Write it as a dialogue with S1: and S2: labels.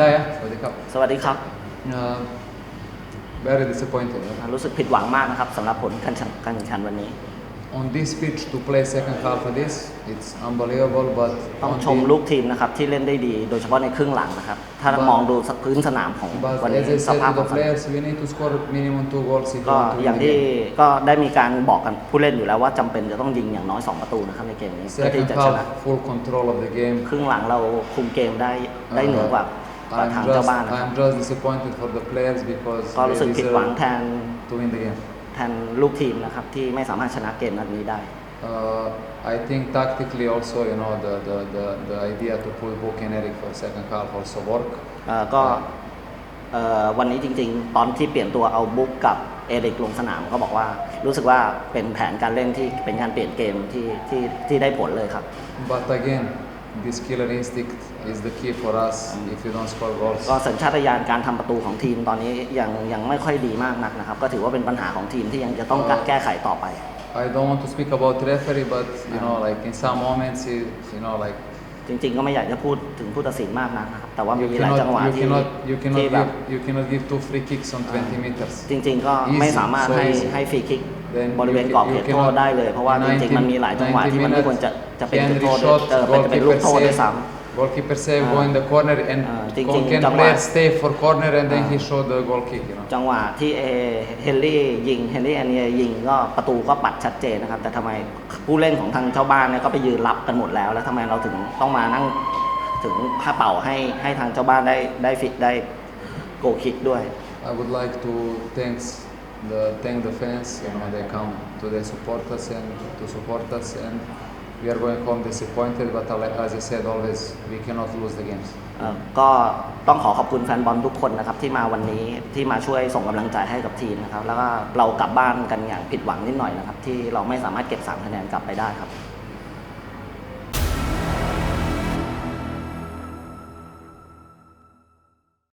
S1: ได้อะสวัสดีครับ
S2: สวัสดีครับ
S1: Uh, very disappointed. huh?
S2: รู้สึกผิดหวังมากนะครับสำหรับผลการแข่งการแข่งขันวันนี้
S1: On this pitch to play second half of this, it's unbelievable, but
S2: ต้อง
S1: on
S2: ชม
S1: the-
S2: ลูกทีมนะครับที่เล่นได้ดี โดยเฉพาะในครึ่งหลังนะครับ ถ้าเรา
S1: But-
S2: มองดูพื้นสนามของ
S1: But
S2: วันนี้
S1: as I
S2: ส
S1: said
S2: ภาพ
S1: to
S2: ข
S1: the
S2: องสนาม
S1: players, we need to score minimum two goals if we
S2: ก็
S1: want to
S2: อย่า
S1: win
S2: ง
S1: the
S2: ที่
S1: game.
S2: ก็ได้มีการบอกกันผู้เล่นอยู่แล้วว่าจำเป็นจะต้องยิงอย่างน้อย 2 ประตูนะครับในเกมนี้เพื่อที่
S1: Second
S2: จะชนะ
S1: half, full control of the game.
S2: ครึ่งหลังเราคุมเกมได้ได้เหนือกว่า
S1: Uh,
S2: กว่า
S1: I'm
S2: ทางเจ้า
S1: just,
S2: บ้านนะครับ
S1: I'm just disappointed for the players because
S2: ก็รู้สึก
S1: they
S2: ผิดหวัง
S1: deserve
S2: แทน
S1: to win the game.
S2: แทนลูกทีมนะครับที่ไม่สามารถชนะเกมนัดนี้ได้
S1: Uh, I think tactically also, you know, the, the, the, the idea to put Book and Eric for second half also work.
S2: เอ่อก็เอ่อวันนี้จริงๆ ตอนที่เปลี่ยนตัวเอาบุ๊กกับเอริกลงสนามก็บอกว่ารู้สึกว่าเป็นแผนการเล่นที่เป็นการเปลี่ยนเกมที่ที่ที่ได้ผลเลยครับ
S1: But again, this killer instinct is the key for us if you don't score goals.
S2: ก็สัญชาตญาณการทำประตูของทีมตอนนี้ยังยังไม่ค่อยดีมากนักนะครับ ก็ถือว่าเป็นปัญหาของทีมที่ยังจะต้อง
S1: เอ่อ
S2: แก้ไขต่อไป
S1: I don't want to speak about referee, but you know, like in some moments, he, you know, like
S2: จริง ๆ ก็ไม่อยากจะพูดถึงผู้ตัดสินมากนักนะครับ แต่ว่า
S1: you
S2: มีหลายจังหวะ
S1: cannot, you
S2: ที่
S1: cannot, you cannot
S2: ที่แบบ
S1: give, you cannot give two free kicks on 20 meters.
S2: จริง ๆ ก็ไม่สามารถ
S1: Easy, so
S2: ให้
S1: easy.
S2: ให้ฟรีคิก
S1: Then
S2: บริเวณ
S1: you
S2: กรอบ
S1: can-
S2: เข
S1: you
S2: ตโทษ
S1: cannot-
S2: ได้เลย เพราะว่าจริงๆมันมีหลายจังหวะที่มันไม่ควรจะจะเป็นจุด
S1: Henry
S2: โทษ
S1: shot,
S2: เออเป็นจะเป็นลูก
S1: goalkeeper
S2: โทษด้วยซ้
S1: save, goalkeeper save, go in the corner, and
S2: Ah,
S1: uh,
S2: ting- ting-
S1: can
S2: จังหวะ
S1: player stay for corner, and then
S2: Ah.
S1: he showed the goal kick. You know. ำ
S2: จังหวะที่เอเฮนรี่ยิงเฮนรี่แอนเนียยิงก็ประตูก็ปัดชัดเจนนะครับ แต่ทำไมผู้เล่นของทางเจ้าบ้านเนี่ยก็ไปยืนรับกันหมดแล้ว แล้วทำไมเราถึงต้องมานั่งถึงผ้าเป่าให้ให้ทางเจ้าบ้านได้ได้ฟิตได้โกคิกด้วย
S1: I would like to thanks the thank the fans. You know, they come to they support us and to support us, and we are going home disappointed. But as I said, always we cannot lose the games.
S2: เอ่อก็ต้องขอขอบคุณแฟนบอลทุกคนนะครับที่มาวันนี้ที่มาช่วยส่งกำลังใจให้กับทีมนะครับแล้วก็เรากลับบ้านกันอย่างผิดหวังนิดหน่อยนะครับที่เราไม่สามารถเก็บ3คะแนนกลับไปได้ครับ